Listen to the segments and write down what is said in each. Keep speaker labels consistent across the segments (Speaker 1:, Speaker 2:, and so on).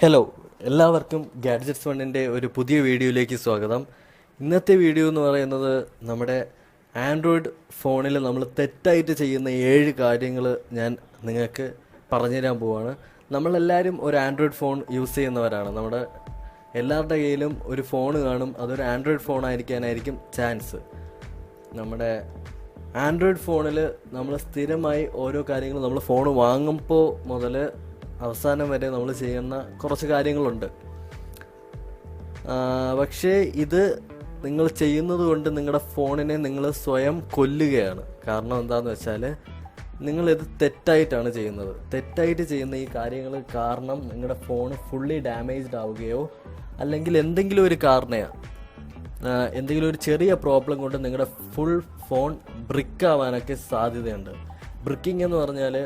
Speaker 1: Hello എല്ലാവർക്കും gadgets വണ്ണിന്റെ ഒരു പുതിയ വീഡിയോയിലേക്ക് സ്വാഗതം. ഇന്നത്തെ വീഡിയോ എന്ന് പറയുന്നത് നമ്മുടെ ആൻഡ്രോയിഡ് ഫോണിൽ നമ്മൾ തെറ്റായിട്ട് ചെയ്യുന്ന ഏഴ് കാര്യങ്ങൾ ഞാൻ നിങ്ങൾക്ക് പറഞ്ഞുതരാൻ പോവാണ്. നമ്മളെല്ലാവരും ഒരു ആൻഡ്രോയിഡ് ഫോൺ യൂസ് ചെയ്യുന്നവരാണ്. നമ്മുടെ എല്ലാവരുടെ കയ്യിലും ഒരു ഫോൺ കാണും. അതൊരു ആൻഡ്രോയിഡ് ഫോൺ ആയിരിക്കാനായിരിക്കും ചാൻസ് നമ്മുടെ ആൻഡ്രോയിഡ് ഫോണിൽ നമ്മൾ സ്ഥിരമായി ഓരോ കാര്യങ്ങളും നമ്മൾ ഫോൺ വാങ്ങുമ്പോൾ മുതൽ അവസാനം വരെ നമ്മൾ ചെയ്യുന്ന കുറച്ച് കാര്യങ്ങളുണ്ട്. പക്ഷേ ഇത് നിങ്ങൾ ചെയ്യുന്നത് കൊണ്ട് നിങ്ങളുടെ ഫോണിനെ നിങ്ങൾ സ്വയം കൊല്ലുകയാണ്. കാരണം എന്താണെന്ന് വെച്ചാൽ നിങ്ങളിത് തെറ്റായിട്ടാണ് ചെയ്യുന്നത്. തെറ്റായിട്ട് ചെയ്യുന്ന ഈ കാര്യങ്ങൾ കാരണം നിങ്ങളുടെ ഫോൺ ഫുള്ളി ഡാമേജ്ഡ് ആവുകയോ അല്ലെങ്കിൽ എന്തെങ്കിലും ഒരു കാരണയാണ് എന്തെങ്കിലും ഒരു ചെറിയ പ്രോബ്ലം കൊണ്ട് നിങ്ങളുടെ ഫുൾ ഫോൺ ബ്രിക്ക് ആവാനൊക്കെ സാധ്യതയുണ്ട്. ബ്രിക്കിംഗ് എന്ന് പറഞ്ഞാൽ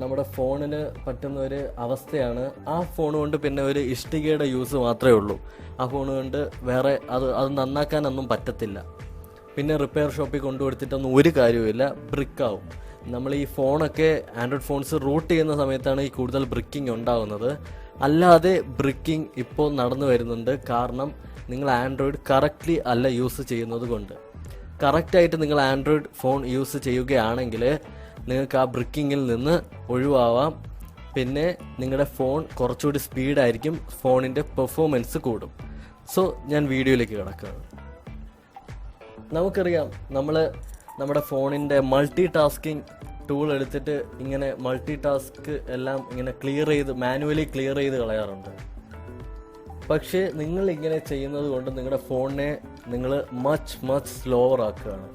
Speaker 1: നമ്മുടെ ഫോണിന് പറ്റുന്ന ഒരു അവസ്ഥയാണ്. ആ ഫോൺ കൊണ്ട് പിന്നെ ഒരു ഇഷ്ടികയുടെ യൂസ് മാത്രമേ ഉള്ളൂ. ആ ഫോൺ കൊണ്ട് വേറെ അത് അത് നന്നാക്കാനൊന്നും പറ്റത്തില്ല. പിന്നെ റിപ്പയർ ഷോപ്പിൽ കൊണ്ടുകൊടുത്തിട്ടൊന്നും ഒരു കാര്യവുമില്ല. ബ്രിക്കാവും. നമ്മൾ ഈ ഫോണൊക്കെ ആൻഡ്രോയിഡ് ഫോൺസ് റൂട്ട് ചെയ്യുന്ന സമയത്താണ് ഈ കൂടുതൽ ബ്രിക്കിംഗ് ഉണ്ടാകുന്നത് അല്ലാതെ ബ്രിക്കിംഗ് ഇപ്പോൾ നടന്നു വരുന്നുണ്ട്. കാരണം നിങ്ങൾ ആൻഡ്രോയിഡ് കറക്റ്റ്ലി അല്ല യൂസ് ചെയ്യുന്നത് കൊണ്ട്. കറക്റ്റായിട്ട് നിങ്ങൾ ആൻഡ്രോയിഡ് ഫോൺ യൂസ് ചെയ്യുകയാണെങ്കിൽ നിങ്ങൾക്ക് ആ ബ്രിക്കിങ്ങിൽ നിന്ന് ഒഴിവാവാം. പിന്നെ നിങ്ങളുടെ ഫോൺ കുറച്ചുകൂടി സ്പീഡായിരിക്കും ഫോണിന്റെ പെർഫോമൻസ് കൂടും. സോ ഞാൻ വീഡിയോയിലേക്ക് കിടക്കുകയാണ്. നമുക്കറിയാം നമ്മൾ നമ്മുടെ ഫോണിന്റെ മൾട്ടി ടാസ്കിങ് ടൂൾ എടുത്തിട്ട് ഇങ്ങനെ മൾട്ടി ടാസ്ക് എല്ലാം ഇങ്ങനെ ക്ലിയർ ചെയ്ത് മാനുവലി ക്ലിയർ ചെയ്ത് കളയാറുണ്ട്. പക്ഷേ നിങ്ങൾ ഇങ്ങനെ ചെയ്യുന്നത് കൊണ്ട് നിങ്ങളുടെ ഫോണിനെ നിങ്ങൾ മച്ച് മച്ച് സ്ലോവർ ആക്കുകയാണ്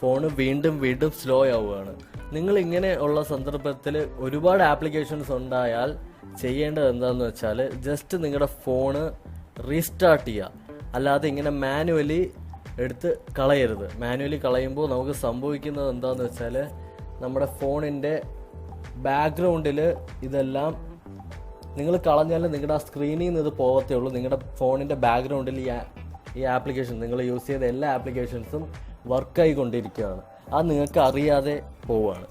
Speaker 1: ഫോൺ വീണ്ടും വീണ്ടും സ്ലോ ആവുകയാണ്. നിങ്ങൾ ഇങ്ങനെ ഉള്ള സന്ദർഭത്തിൽ ഒരുപാട് ആപ്ലിക്കേഷൻസ് ഉണ്ടായാൽ ചെയ്യേണ്ടത് എന്താണെന്ന് വെച്ചാൽ ജസ്റ്റ് നിങ്ങളുടെ ഫോണ് റീസ്റ്റാർട്ട് ചെയ്യുക അല്ലാതെ ഇങ്ങനെ മാനുവലി എടുത്ത് കളയരുത്. മാനുവലി കളയുമ്പോൾ നമുക്ക് സംഭവിക്കുന്നത് എന്താണെന്ന് വെച്ചാൽ നമ്മുടെ ഫോണിന്റെ ബാക്ക്ഗ്രൗണ്ടിൽ ഇതെല്ലാം നിങ്ങൾ കളഞ്ഞാൽ നിങ്ങളുടെ ആ സ്ക്രീനിൽ നിന്ന് ഇത് പോകത്തേ ഉള്ളൂ. നിങ്ങളുടെ ഫോണിന്റെ ബാക്ക്ഗ്രൗണ്ടിൽ ഈ ആപ്ലിക്കേഷൻ നിങ്ങൾ യൂസ് ചെയ്ത എല്ലാ ആപ്ലിക്കേഷൻസും വർക്കായി കൊണ്ടിരിക്കുകയാണ് അത് നിങ്ങൾക്ക് അറിയാതെ പോവുകയാണ്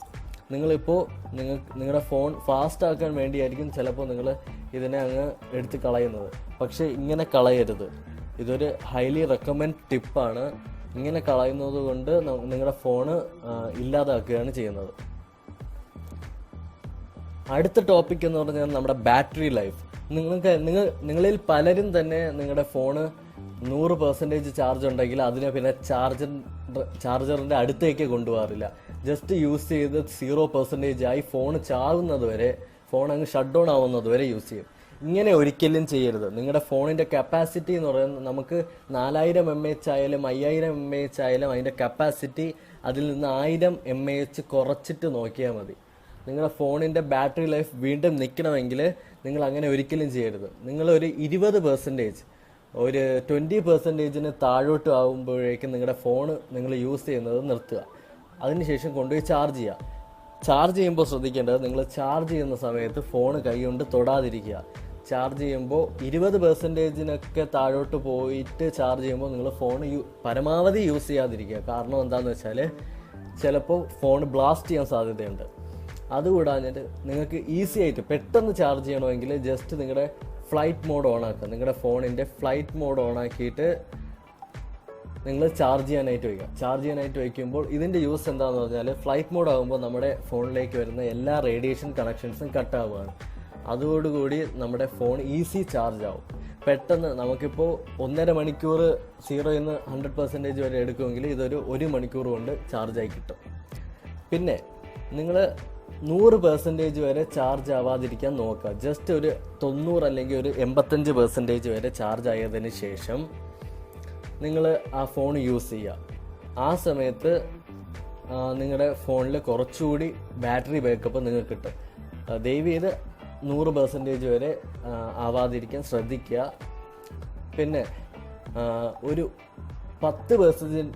Speaker 1: നിങ്ങളിപ്പോൾ നിങ്ങൾ നിങ്ങളുടെ ഫോൺ ഫാസ്റ്റ് ആക്കാൻ വേണ്ടിയായിരിക്കും ചിലപ്പോൾ നിങ്ങൾ ഇതിനെ അങ്ങ് എടുത്ത് കളയുന്നത്. പക്ഷേ ഇങ്ങനെ കളയരുത്. ഇതൊരു ഹൈലി റെക്കമെൻഡ് ടിപ്പാണ് ഇങ്ങനെ കളയുന്നത് കൊണ്ട് നിങ്ങളുടെ ഫോണ് ഇല്ലാതാക്കുകയാണ് ചെയ്യുന്നത്. അടുത്ത ടോപ്പിക് എന്ന് പറഞ്ഞാൽ നമ്മുടെ ബാറ്ററി ലൈഫ് നിങ്ങൾക്ക് നിങ്ങൾ നിങ്ങളിൽ പലരും തന്നെ നിങ്ങളുടെ ഫോണ് നൂറ് പെർസെന്റേജ് ചാർജ് ഉണ്ടെങ്കിൽ അതിനെ പിന്നെ ചാർജർ ചാർജറിന്റെ അടുത്തേക്ക് കൊണ്ടുപോകാറില്ല. ജസ്റ്റ് യൂസ് ചെയ്ത് സീറോ പെർസെന്റേജ് ആയി ഫോൺ ചാകുന്നത് വരെ ഫോൺ അങ്ങ് ഷട്ട് ഡൗൺ ആവുന്നത് വരെ യൂസ് ചെയ്യും. ഇങ്ങനെ ഒരിക്കലും ചെയ്യരുത്. നിങ്ങളുടെ ഫോണിന്റെ കപ്പാസിറ്റി എന്ന് പറയുന്നത് നമുക്ക് നാലായിരം എം എച്ച് ആയാലും അയ്യായിരം എം എച്ച് ആയാലും അതിന്റെ കപ്പാസിറ്റി അതിൽ നിന്ന് ആയിരം എം എച്ച് കുറച്ചിട്ട് നോക്കിയാൽ മതി. നിങ്ങളുടെ ഫോണിന്റെ ബാറ്ററി ലൈഫ് വീണ്ടും നിൽക്കണമെങ്കിൽ നിങ്ങൾ അങ്ങനെ ഒരിക്കലും ചെയ്യരുത്. നിങ്ങളൊരു ഇരുപത് പെർസെന്റേജ് ഒരു ട്വന്റി പെർസെന്റേജിന് താഴോട്ട് ആകുമ്പോഴേക്കും നിങ്ങളുടെ ഫോൺ നിങ്ങൾ യൂസ് ചെയ്യുന്നത് നിർത്തുക. അതിനുശേഷം കൊണ്ടുപോയി ചാർജ് ചെയ്യുക. ചാർജ് ചെയ്യുമ്പോൾ ശ്രദ്ധിക്കേണ്ടത് നിങ്ങൾ ചാർജ് ചെയ്യുന്ന സമയത്ത് ഫോൺ കൈകൊണ്ട് തൊടാതിരിക്കുക. ചാർജ് ചെയ്യുമ്പോൾ ഇരുപത് പെർസെന്റേജിനൊക്കെ താഴോട്ട് പോയിട്ട് ചാർജ് ചെയ്യുമ്പോൾ നിങ്ങൾ ഫോൺ യൂ പരമാവധി യൂസ് ചെയ്യാതിരിക്കുക. കാരണം എന്താണെന്ന് വെച്ചാൽ ചിലപ്പോൾ ഫോൺ ബ്ലാസ്റ്റ് ചെയ്യാൻ സാധ്യതയുണ്ട്. അതുകൂടാഞ്ഞിട്ട് നിങ്ങൾക്ക് ഈസി ആയിട്ട് പെട്ടെന്ന് ചാർജ് ചെയ്യണമെങ്കിൽ ജസ്റ്റ് നിങ്ങളുടെ ഫ്ലൈറ്റ് മോഡ് ഓൺ ആക്കുക നിങ്ങളുടെ ഫോണിന്റെ ഫ്ലൈറ്റ് മോഡ് ഓൺ ആക്കിയിട്ട് നിങ്ങൾ ചാർജ് ചെയ്യാനായിട്ട് വയ്ക്കുക. ചാർജ് ചെയ്യാനായിട്ട് വയ്ക്കുമ്പോൾ ഇതിന്റെ യൂസ് എന്താണെന്ന് പറഞ്ഞാൽ ഫ്ലൈറ്റ് മോഡ് ആകുമ്പോൾ നമ്മുടെ ഫോണിലേക്ക് വരുന്ന എല്ലാ റേഡിയേഷൻ കണക്ഷൻസും കട്ടാവുകയാണ് അതോടുകൂടി നമ്മുടെ ഫോൺ ഈസി ചാർജ് ആവും. പെട്ടെന്ന് നമുക്കിപ്പോൾ ഒന്നര മണിക്കൂർ സീറോയിൽ നിന്ന് ഹൺഡ്രഡ് പെർസെന്റേജ് വരെ എടുക്കുമെങ്കിൽ ഇതൊരു ഒരു മണിക്കൂർ കൊണ്ട് ചാർജായി കിട്ടും. പിന്നെ നിങ്ങൾ നൂറ് പെർസെന്റേജ് വരെ ചാർജ് ആവാതിരിക്കാൻ നോക്കുക. ജസ്റ്റ് ഒരു തൊണ്ണൂറ് അല്ലെങ്കിൽ ഒരു എൺപത്തഞ്ച് പെർസെന്റേജ് വരെ ചാർജ് ആയതിന് ശേഷം നിങ്ങൾ ആ ഫോൺ യൂസ് ചെയ്യുക. ആ സമയത്ത് നിങ്ങളുടെ ഫോണിൽ കുറച്ചുകൂടി ബാറ്ററി ബാക്കപ്പ് നിങ്ങൾക്ക് കിട്ടും. ദയവ് ചെയ്ത് നൂറ് പെർസെന്റേജ് വരെ ആവാതിരിക്കാൻ ശ്രദ്ധിക്കുക. പിന്നെ ഒരു പത്ത് പെർസെന്റേജ്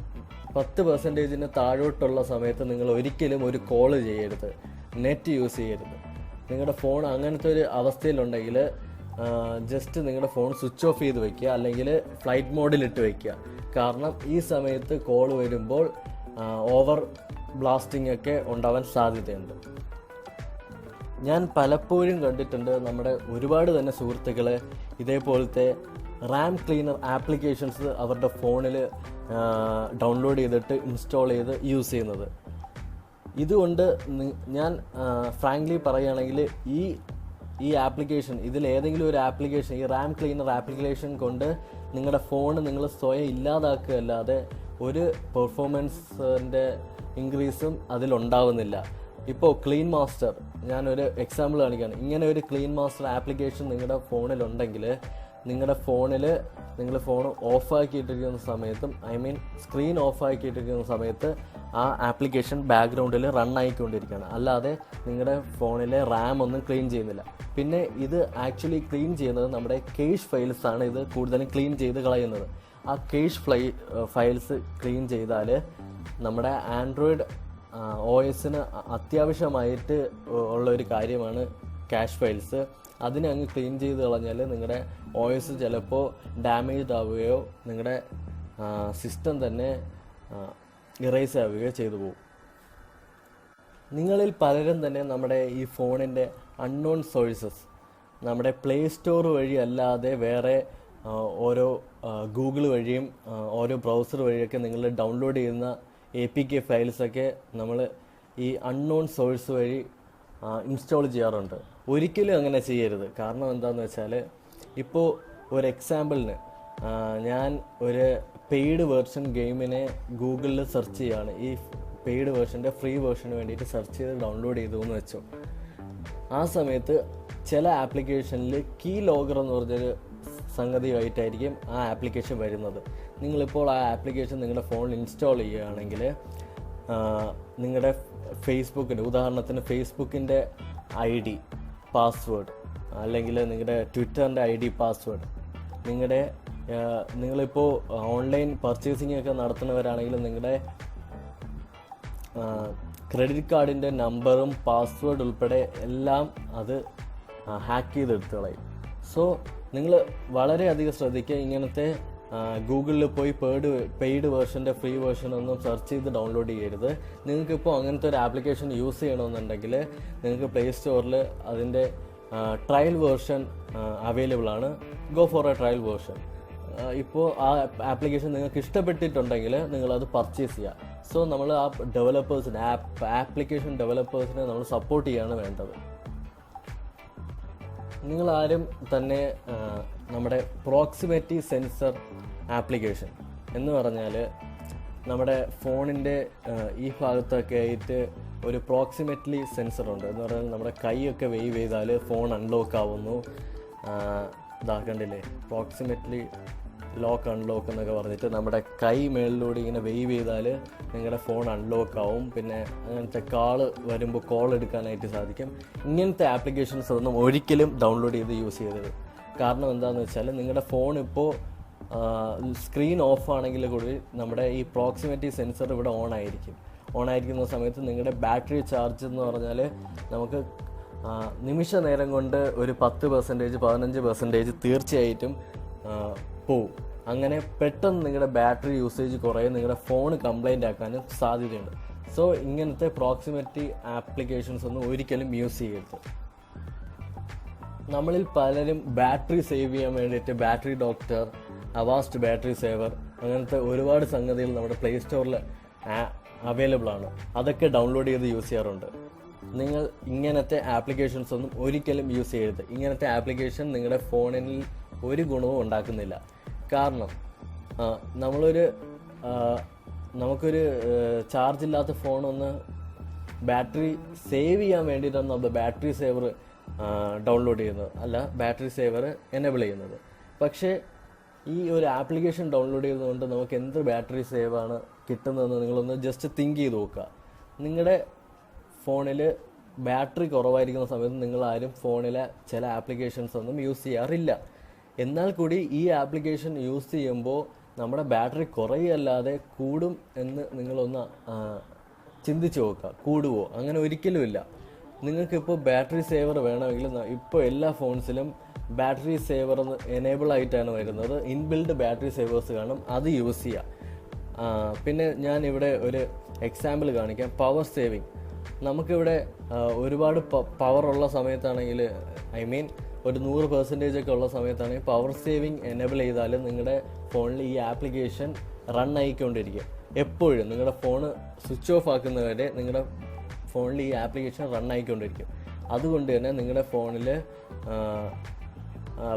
Speaker 1: പത്ത് പെർസെന്റേജിന് താഴോട്ടുള്ള സമയത്ത് നിങ്ങൾ ഒരിക്കലും ഒരു കോൾ ചെയ്യരുത്. നെറ്റ് യൂസ് ചെയ്യരുത്. നിങ്ങളുടെ ഫോൺ അങ്ങനത്തെ ഒരു അവസ്ഥയിലുണ്ടെങ്കിൽ ജസ്റ്റ് നിങ്ങളുടെ ഫോൺ സ്വിച്ച് ഓഫ് ചെയ്ത് വയ്ക്കുക അല്ലെങ്കിൽ ഫ്ലൈറ്റ് മോഡിലിട്ട് വയ്ക്കുക കാരണം ഈ സമയത്ത് കോൾ വരുമ്പോൾ ഓവർ ബ്ലാസ്റ്റിംഗ് ഒക്കെ ഉണ്ടാവാൻ സാധ്യതയുണ്ട്. ഞാൻ പലപ്പോഴും കണ്ടിട്ടുണ്ട് നമ്മുടെ ഒരുപാട് തന്നെ സുഹൃത്തുക്കൾ ഇതേപോലത്തെ റാം ക്ലീനർ ആപ്ലിക്കേഷൻസ് അവരുടെ ഫോണിൽ ഡൗൺലോഡ് ചെയ്തിട്ട് ഇൻസ്റ്റാൾ ചെയ്ത് യൂസ് ചെയ്യുന്നത്. ഇതുകൊണ്ട് ഞാൻ ഫ്രാങ്ക്ലി പറയുകയാണെങ്കിൽ ഈ ഈ ആപ്ലിക്കേഷൻ ഇതിൽ ഏതെങ്കിലും ഒരു ആപ്ലിക്കേഷൻ ഈ റാം ക്ലീനർ ആപ്ലിക്കേഷൻ കൊണ്ട് നിങ്ങളുടെ ഫോൺ നിങ്ങൾ സ്വയം ഇല്ലാതാക്കുകയല്ലാതെ ഒരു പെർഫോമൻസിന്റെ ഇൻക്രീസും അതിലുണ്ടാവുന്നില്ല ഇപ്പോൾ ക്ലീൻ മാസ്റ്റർ ഞാനൊരു എക്സാമ്പിൾ കാണിക്കുകയാണ് ഇങ്ങനെ ഒരു ക്ലീൻ മാസ്റ്റർ ആപ്ലിക്കേഷൻ നിങ്ങളുടെ ഫോണിലുണ്ടെങ്കിൽ നിങ്ങളുടെ ഫോണിൽ നിങ്ങൾ ഫോൺ ഓഫാക്കിയിട്ടിരിക്കുന്ന സമയത്തും ഐ മീൻ സ്ക്രീൻ ഓഫാക്കിയിട്ടിരിക്കുന്ന സമയത്ത് ആ ആപ്ലിക്കേഷൻ ബാക്ക്ഗ്രൗണ്ടിൽ റൺ ആയിക്കൊണ്ടിരിക്കുകയാണ്. അല്ലാതെ നിങ്ങളുടെ ഫോണിലെ റാം ഒന്നും ക്ലീൻ ചെയ്യുന്നില്ല. പിന്നെ ഇത് ആക്ച്വലി ക്ലീൻ ചെയ്യുന്നത് നമ്മുടെ കേഷ് ഫയൽസ് ആണ് ഇത് കൂടുതലും ക്ലീൻ ചെയ്ത് കളയുന്നത്. ആ കേഷ് ഫ്ലൈ ഫയൽസ് ക്ലീൻ ചെയ്താൽ നമ്മുടെ ആൻഡ്രോയിഡ് ഒ എസിന് അത്യാവശ്യമായിട്ട് ഉള്ള ഒരു കാര്യമാണ് ക്യാഷ് ഫയൽസ് അതിനെ അങ്ങ് ക്ലീൻ ചെയ്ത് കളഞ്ഞാൽ നിങ്ങളുടെ ഒ എസ് ചിലപ്പോൾ ഡാമേജ് ആവുകയോ നിങ്ങളുടെ സിസ്റ്റം തന്നെ ഇറേസ് ആവുകയോ ചെയ്തു പോകും. നിങ്ങളിൽ പലരും തന്നെ നമ്മുടെ ഈ ഫോണിന്റെ അൺനോൺ സോഴ്സസ് നമ്മുടെ പ്ലേ സ്റ്റോർ വഴി അല്ലാതെ വേറെ ഓരോ ഗൂഗിൾ വഴിയും ഓരോ ബ്രൗസർ വഴിയൊക്കെ നിങ്ങൾ ഡൗൺലോഡ് ചെയ്യുന്ന എ പി കെ ഫയൽസൊക്കെ നമ്മൾ ഈ അൺനോൺ സോഴ്സ് വഴി ഇൻസ്റ്റാൾ ചെയ്യാറുണ്ട്. ഒരിക്കലും അങ്ങനെ ചെയ്യരുത്. കാരണം എന്താണെന്ന് വെച്ചാൽ ഇപ്പോൾ ഒരു എക്സാമ്പിളിന് ഞാൻ ഒരു പെയ്ഡ് വേർഷൻ ഗെയിമിനെ ഗൂഗിളിൽ സെർച്ച് ചെയ്യാണ്. ഈ പെയ്ഡ് വേർഷന്റെ ഫ്രീ വേർഷന് വേണ്ടിയിട്ട് സെർച്ച് ചെയ്ത് ഡൗൺലോഡ് ചെയ്തു എന്ന് വെച്ചോ. ആ സമയത്ത് ചില ആപ്ലിക്കേഷനിൽ കീ ലോഗർ എന്ന് പറഞ്ഞൊരു സംഗതിയായിട്ടായിരിക്കും ആ ആപ്ലിക്കേഷൻ വരുന്നത്. നിങ്ങളിപ്പോൾ ആ ആപ്ലിക്കേഷൻ നിങ്ങളുടെ ഫോണിൽ ഇൻസ്റ്റാൾ ചെയ്യുകയാണെങ്കിൽ നിങ്ങളുടെ ഫേസ്ബുക്കിന്റെ ഉദാഹരണത്തിന് ഫേസ്ബുക്കിന്റെ ഐ ഡി പാസ്വേഡ് അല്ലെങ്കിൽ നിങ്ങളുടെ ട്വിറ്ററിന്റെ ഐ ഡി പാസ്വേഡ് നിങ്ങളുടെ നിങ്ങളിപ്പോൾ ഓൺലൈൻ പർച്ചേസിംഗ് ഒക്കെ നടത്തുന്നവരാണെങ്കിലും നിങ്ങളുടെ ക്രെഡിറ്റ് കാർഡിന്റെ നമ്പറും പാസ്വേഡ് ഉൾപ്പെടെ എല്ലാം അത് ഹാക്ക് ചെയ്തെടുത്ത് കളയും സോ നിങ്ങൾ വളരെയധികം ശ്രദ്ധിക്കുക. ഇങ്ങനത്തെ ഗൂഗിളിൽ പോയി പേഡ് പെയ്ഡ് വേർഷന്റെ ഫ്രീ വേർഷൻ ഒന്നും സെർച്ച് ചെയ്ത് ഡൗൺലോഡ് ചെയ്യരുത്. നിങ്ങൾക്കിപ്പോൾ അങ്ങനത്തെ ഒരു ആപ്ലിക്കേഷൻ യൂസ് ചെയ്യണമെന്നുണ്ടെങ്കിൽ നിങ്ങൾക്ക് പ്ലേ സ്റ്റോറിൽ അതിന്റെ ട്രയൽ വേർഷൻ അവൈലബിൾ ആണ്. Go for a trial version ഇപ്പോൾ ആ ആപ്ലിക്കേഷൻ നിങ്ങൾക്ക് ഇഷ്ടപ്പെട്ടിട്ടുണ്ടെങ്കിൽ നിങ്ങളത് പർച്ചേസ് ചെയ്യുക സോ നമ്മൾ ആ ഡെവലപ്പേഴ്സിന് ആപ്പ് ആപ്ലിക്കേഷൻ ഡെവലപ്പേഴ്സിനെ നമ്മൾ സപ്പോർട്ട് ചെയ്യാണ് വേണ്ടത്. നിങ്ങൾ ആരും തന്നെ നമ്മുടെ പ്രോക്സിമേറ്റി സെൻസർ ആപ്ലിക്കേഷൻ എന്ന് പറഞ്ഞാൽ നമ്മുടെ ഫോണിന്റെ ഈ ഭാഗത്തൊക്കെ ആയിട്ട് ഒരു പ്രോക്സിമേറ്റ്ലി സെൻസർ ഉണ്ട്. എന്ന് പറഞ്ഞാൽ നമ്മുടെ കൈയൊക്കെ വെയ്വ് ചെയ്താൽ ഫോൺ അൺലോക്ക് ആവുന്നു. ഇതാക്കണ്ടില്ലേ ഇതാ കണ്ടില്ലേ? പ്രോക്സിമേറ്റ്ലി ലോക്ക് അൺലോക്ക് എന്നൊക്കെ പറഞ്ഞിട്ട് നമ്മുടെ കൈ മേളിലൂടെ ഇങ്ങനെ വെയ്വ് ചെയ്താൽ നിങ്ങളുടെ ഫോൺ അൺലോക്ക് ആവും. പിന്നെ അങ്ങനത്തെ കാൾ വരുമ്പോൾ കോൾ എടുക്കാനായിട്ട് സാധിക്കും. ഇങ്ങനത്തെ ആപ്ലിക്കേഷൻസ് ഒന്നും ഒരിക്കലും ഡൗൺലോഡ് ചെയ്ത് യൂസ് ചെയ്തത് കാരണം എന്താണെന്ന് വെച്ചാൽ നിങ്ങളുടെ ഫോൺ ഇപ്പോൾ സ്ക്രീൻ ഓഫ് ആണെങ്കിൽ കൂടി നമ്മുടെ ഈ പ്രോക്സിമിറ്റി സെൻസർ ഇവിടെ ഓൺ ആയിരിക്കും. ഓൺ ആയിരിക്കുന്ന സമയത്ത് നിങ്ങളുടെ ബാറ്ററി ചാർജ് എന്ന് പറഞ്ഞാൽ നമുക്ക് നിമിഷ നേരം കൊണ്ട് ഒരു പത്ത് പെർസെന്റേജ് പതിനഞ്ച് പെർസെന്റേജ് തീർച്ചയായിട്ടും പോവും. അങ്ങനെ പെട്ടെന്ന് നിങ്ങളുടെ ബാറ്ററി യൂസേജ് കുറയും നിങ്ങളുടെ ഫോൺ കംപ്ലൈന്റ് ആക്കാനും സാധ്യതയുണ്ട്. സോ ഇങ്ങനത്തെ പ്രോക്സിമിറ്റി ആപ്ലിക്കേഷൻസ് ഒന്നും ഒരിക്കലും യൂസ് ചെയ്യരുത്. നമ്മളിൽ പലരും ബാറ്ററി സേവ് ചെയ്യാൻ വേണ്ടിയിട്ട് battery doctor Avast battery saver അങ്ങനത്തെ ഒരുപാട് സംഗതികൾ നമ്മുടെ പ്ലേ സ്റ്റോറിൽ അവൈലബിൾ ആണ്. അതൊക്കെ ഡൗൺലോഡ് ചെയ്ത് യൂസ് ചെയ്യാറുണ്ട്. നിങ്ങൾ ഇങ്ങനത്തെ ആപ്ലിക്കേഷൻസ് ഒന്നും ഒരിക്കലും യൂസ് ചെയ്യരുത്. ഇങ്ങനത്തെ ആപ്ലിക്കേഷൻ നിങ്ങളുടെ ഫോണിൽ ഒരു ഗുണവും ഉണ്ടാക്കുന്നില്ല. കാരണം നമ്മളൊരു നമുക്കൊരു ചാർജ് ഇല്ലാത്ത ഫോണൊന്ന് ബാറ്ററി സേവ് ചെയ്യാൻ വേണ്ടിയിട്ടാണ് നമ്മൾ ബാറ്ററി സേവർ ഡൗൺലോഡ് ചെയ്യുന്നത്. അല്ല ബാറ്ററി സേവർ എനേബിൾ ചെയ്യുന്നത്. പക്ഷേ ഈ ഒരു ആപ്ലിക്കേഷൻ ഡൗൺലോഡ് ചെയ്തുകൊണ്ട് നമുക്ക് എന്ത് ബാറ്ററി സേവാണ് കിട്ടുന്നതെന്ന് നിങ്ങളൊന്ന് ജസ്റ്റ് തിങ്ക് ചെയ്ത് നോക്കുക. നിങ്ങളുടെ ഫോണിൽ ബാറ്ററി കുറവായിരിക്കുന്ന സമയത്ത് നിങ്ങളാരും ഫോണിലെ ചില ആപ്ലിക്കേഷൻസ് ഒന്നും യൂസ് ചെയ്യാറില്ല. എന്നാൽ കൂടി ഈ ആപ്ലിക്കേഷൻ യൂസ് ചെയ്യുമ്പോൾ നമ്മുടെ ബാറ്ററി കുറയല്ലാതെ കൂടും എന്ന് നിങ്ങളൊന്ന് ചിന്തിച്ച് നോക്കുക. കൂടുവോ? അങ്ങനെ ഒരിക്കലുമില്ല. നിങ്ങൾക്കിപ്പോൾ ബാറ്ററി സേവർ വേണമെങ്കിൽ ഇപ്പോൾ എല്ലാ ഫോൺസിലും ബാറ്ററി സേവർ എനേബിൾ ആയിട്ടാണ് വരുന്നത്. ഇൻബിൽഡ് ബാറ്ററി സേവേഴ്സ് കാണും. അത് യൂസ് ചെയ്യുക പിന്നെ ഞാൻ ഇവിടെ ഒരു എക്സാമ്പിൾ കാണിക്കാം. പവർ സേവിങ് നമുക്കിവിടെ ഒരുപാട് പവർ ഉള്ള സമയത്താണെങ്കിൽ ഐ മീൻ ഒരു നൂറ് പെർസെന്റേജ് ഒക്കെ ഉള്ള സമയത്താണെങ്കിൽ പവർ സേവിങ് എനേബിൾ ചെയ്താൽ നിങ്ങളുടെ ഫോണിൽ ഈ ആപ്ലിക്കേഷൻ റൺ ആയിക്കൊണ്ടിരിക്കും. എപ്പോഴും നിങ്ങളുടെ ഫോൺ സ്വിച്ച് ഓഫ് ആക്കുന്നവരെ നിങ്ങളുടെ ഫോണിൽ ഈ ആപ്ലിക്കേഷൻ റൺ ആയിക്കൊണ്ടിരിക്കും. അതുകൊണ്ട് തന്നെ നിങ്ങളുടെ ഫോണിൽ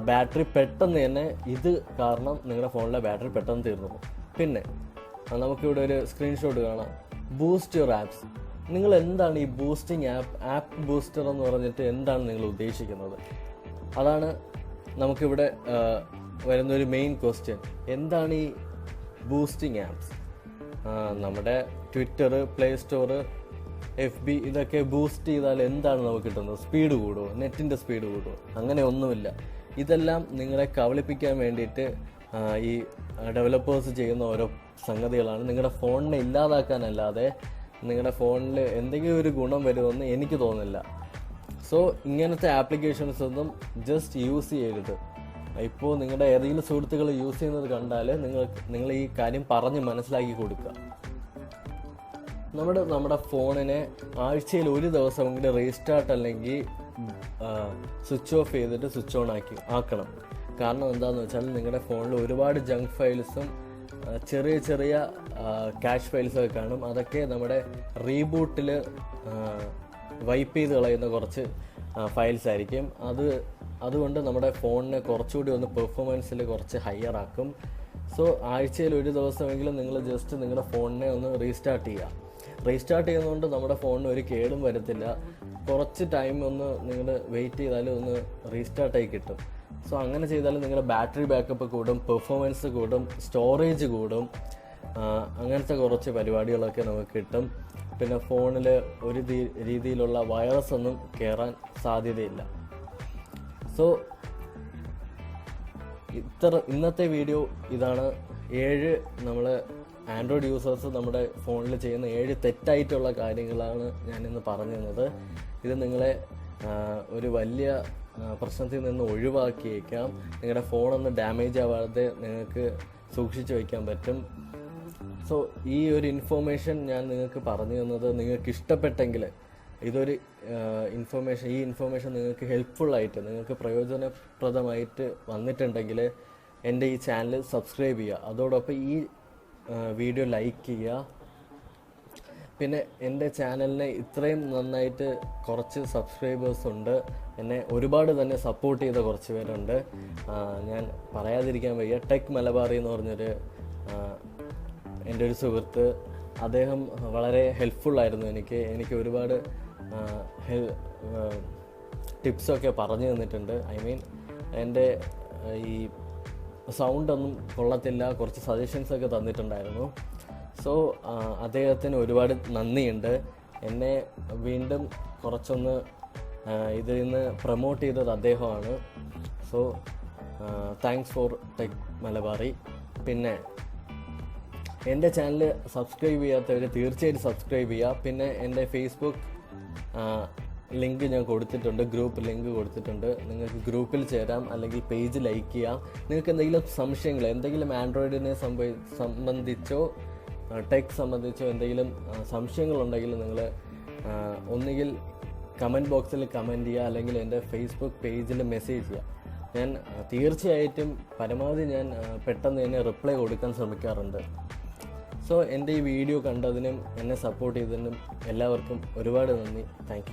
Speaker 1: ബാറ്ററി പെട്ടെന്ന് തന്നെ ഇത് കാരണം നിങ്ങളുടെ ഫോണിലെ ബാറ്ററി പെട്ടെന്ന് തീർന്നു പിന്നെ നമുക്കിവിടെ ഒരു സ്ക്രീൻഷോട്ട് കാണാം. ബൂസ്റ്റ് യുവർ ആപ്സ് നിങ്ങൾ എന്താണ് ഈ ബൂസ്റ്റിംഗ് ആപ്പ് ആപ്പ് ബൂസ്റ്റർ എന്ന് പറഞ്ഞിട്ട് എന്താണ് നിങ്ങൾ ഉദ്ദേശിക്കുന്നത്? അതാണ് നമുക്കിവിടെ വരുന്ന ഒരു മെയിൻ ക്വസ്റ്റ്യൻ എന്താണ് ഈ ബൂസ്റ്റിംഗ് ആപ്സ് നമ്മുടെ Twitter play store F B ഇതൊക്കെ ബൂസ്റ്റ് ചെയ്താൽ എന്താണ് നമുക്ക് കിട്ടുന്നത്? സ്പീഡ് കൂടുമോ നെറ്റിന്റെ സ്പീഡ് കൂടുമോ അങ്ങനെ ഒന്നുമില്ല. ഇതെല്ലാം നിങ്ങളെ കവളിപ്പിക്കാൻ വേണ്ടിയിട്ട് ഈ ഡെവലപ്പേഴ്സ് ചെയ്യുന്ന ഓരോ സംഗതികളാണ്. നിങ്ങളുടെ ഫോണിനെ ഇല്ലാതാക്കാനല്ലാതെ നിങ്ങളുടെ ഫോണിൽ എന്തെങ്കിലും ഒരു ഗുണം വരുമെന്ന് എനിക്ക് തോന്നുന്നില്ല. സോ ഇങ്ങനത്തെ ആപ്ലിക്കേഷൻസ് ഒന്നും ജസ്റ്റ് യൂസ് ചെയ്യരുത്. ഇപ്പോൾ നിങ്ങളുടെ ഏതെങ്കിലും സുഹൃത്തുക്കൾ യൂസ് ചെയ്യുന്നത് കണ്ടാൽ നിങ്ങൾ നിങ്ങൾ ഈ കാര്യം പറഞ്ഞ് മനസ്സിലാക്കി കൊടുക്കുക. നമ്മുടെ നമ്മുടെ ഫോണിനെ ആഴ്ചയിൽ ഒരു ദിവസം ദിവസമെങ്കിലും റീസ്റ്റാർട്ട് അല്ലെങ്കിൽ സ്വിച്ച് ഓഫ് ചെയ്തിട്ട് സ്വിച്ച് ഓൺ ആക്കി ആക്കണം. കാരണം എന്താണെന്ന് വെച്ചാൽ നിങ്ങളുടെ ഫോണിൽ ഒരുപാട് ജങ്ക് ഫയൽസും ചെറിയ ചെറിയ ക്യാഷ് ഫയൽസൊക്കെ കാണും. അതൊക്കെ നമ്മുടെ റീബൂട്ടിൽ വൈപ്പ് ചെയ്ത് കളയുന്ന കുറച്ച് ഫയൽസ് ആയിരിക്കും. അത് അതുകൊണ്ട് നമ്മുടെ ഫോണിനെ കുറച്ചുകൂടി ഒന്ന് പെർഫോമൻസിൽ കുറച്ച് ഹയർ ആക്കും. സോ ആഴ്ചയിൽ ഒരു ദിവസമെങ്കിലും നിങ്ങൾ ജസ്റ്റ് നിങ്ങളുടെ ഫോണിനെ ഒന്ന് റീസ്റ്റാർട്ട് ചെയ്യുക. റീസ്റ്റാർട്ട് ചെയ്യുന്നതുകൊണ്ട് നമ്മുടെ ഫോണിന് ഒരു കേടും വരത്തില്ല. കുറച്ച് ടൈം ഒന്ന് നിങ്ങൾ വെയിറ്റ് ചെയ്താലും ഒന്ന് റീസ്റ്റാർട്ടായി കിട്ടും. സോ അങ്ങനെ ചെയ്താലും നിങ്ങളുടെ ബാറ്ററി ബാക്കപ്പ് കൂടും പെർഫോമൻസ് കൂടും സ്റ്റോറേജ് കൂടും. അങ്ങനത്തെ കുറച്ച് പരിപാടികളൊക്കെ നമുക്ക് കിട്ടും. പിന്നെ ഫോണിൽ ഒരു രീതിയിലുള്ള വൈറസ് ഒന്നും കയറാൻ സാധ്യതയില്ല. സോ ഇത്ര ഇന്നത്തെ വീഡിയോ ഇതാണ്. ഏഴ് നമ്മൾ ആൻഡ്രോയിഡ് യൂസേഴ്സ് നമ്മുടെ ഫോണിൽ ചെയ്യുന്ന ഏഴ് തെറ്റായിട്ടുള്ള കാര്യങ്ങളാണ് ഞാനിന്ന് പറഞ്ഞു തന്നത് ഇത് നിങ്ങളെ ഒരു വലിയ പ്രശ്നത്തിൽ നിന്ന് ഒഴിവാക്കിയേക്കാം. നിങ്ങളുടെ ഫോണൊന്ന് ഡാമേജ് ആവാതെ നിങ്ങൾക്ക് സൂക്ഷിച്ചു വയ്ക്കാൻ പറ്റും. സോ ഈ ഒരു ഇൻഫോർമേഷൻ ഞാൻ നിങ്ങൾക്ക് പറഞ്ഞു തന്നത് നിങ്ങൾക്ക് ഇഷ്ടപ്പെട്ടെങ്കിൽ ഇതൊരു ഇൻഫോർമേഷൻ ഈ ഇൻഫോർമേഷൻ നിങ്ങൾക്ക് ഹെൽപ്ഫുള്ളായിട്ട് നിങ്ങൾക്ക് പ്രയോജനപ്രദമായിട്ട് വന്നിട്ടുണ്ടെങ്കിൽ എന്റെ ഈ ചാനൽ സബ്സ്ക്രൈബ് ചെയ്യുക. അതോടൊപ്പം ഈ വീഡിയോ ലൈക്ക് ചെയ്യുക. പിന്നെ എന്റെ ചാനലിനെ ഇത്രയും നന്നായിട്ട് കുറച്ച് സബ്സ്ക്രൈബേഴ്സ് ഉണ്ട്. എന്നെ ഒരുപാട് തന്നെ സപ്പോർട്ട് ചെയ്ത കുറച്ച് പേരുണ്ട്. ഞാൻ പറയാതിരിക്കാൻ വയ്യ. ടെക് മലബാറി എന്ന് പറഞ്ഞൊരു എന്റെ ഒരു സുഹൃത്ത് അദ്ദേഹം വളരെ ഹെൽപ്ഫുള്ളായിരുന്നു എനിക്ക്. എനിക്ക് ഒരുപാട് ടിപ്സൊക്കെ പറഞ്ഞു തന്നിട്ടുണ്ട്. ഐ മീൻ എന്റെ ഈ സൗണ്ടൊന്നും കൊള്ളത്തില്ല കുറച്ച് സജഷൻസൊക്കെ തന്നിട്ടുണ്ടായിരുന്നു. സോ അദ്ദേഹത്തിന് ഒരുപാട് നന്ദിയുണ്ട്. എന്നെ വീണ്ടും കുറച്ചൊന്ന് ഇതിൽ നിന്ന് പ്രൊമോട്ട് ചെയ്തത് അദ്ദേഹമാണ്. So thanks for tech Malabari. പിന്നെ എന്റെ ചാനൽ സബ്സ്ക്രൈബ് ചെയ്യാത്തവർ തീർച്ചയായിട്ടും സബ്സ്ക്രൈബ് ചെയ്യുക പിന്നെ എന്റെ ഫേസ്ബുക്ക് ലിങ്ക് ഞാൻ കൊടുത്തിട്ടുണ്ട് ഗ്രൂപ്പ് ലിങ്ക് കൊടുത്തിട്ടുണ്ട്. നിങ്ങൾക്ക് ഗ്രൂപ്പിൽ ചേരാം അല്ലെങ്കിൽ പേജ് ലൈക്ക് ചെയ്യാം. നിങ്ങൾക്ക് എന്തെങ്കിലും സംശയങ്ങൾ എന്തെങ്കിലും ആൻഡ്രോയിഡിനെ സംബന്ധിച്ചോ ടെക് സംബന്ധിച്ചോ എന്തെങ്കിലും സംശയങ്ങളുണ്ടെങ്കിൽ നിങ്ങൾ ഒന്നുകിൽ കമന്റ് ബോക്സിൽ കമന്റ് ചെയ്യുക അല്ലെങ്കിൽ എന്റെ ഫേസ്ബുക്ക് പേജിൽ മെസ്സേജ് ചെയ്യുക ഞാൻ തീർച്ചയായിട്ടും പരമാവധി ഞാൻ പെട്ടെന്ന് തന്നെ റിപ്ലൈ കൊടുക്കാൻ ശ്രമിക്കാറുണ്ട്. സോ എന്റെ ഈ വീഡിയോ കണ്ടതിനും എന്നെ സപ്പോർട്ട് ചെയ്തതിനും എല്ലാവർക്കും ഒരുപാട് നന്ദി. താങ്ക്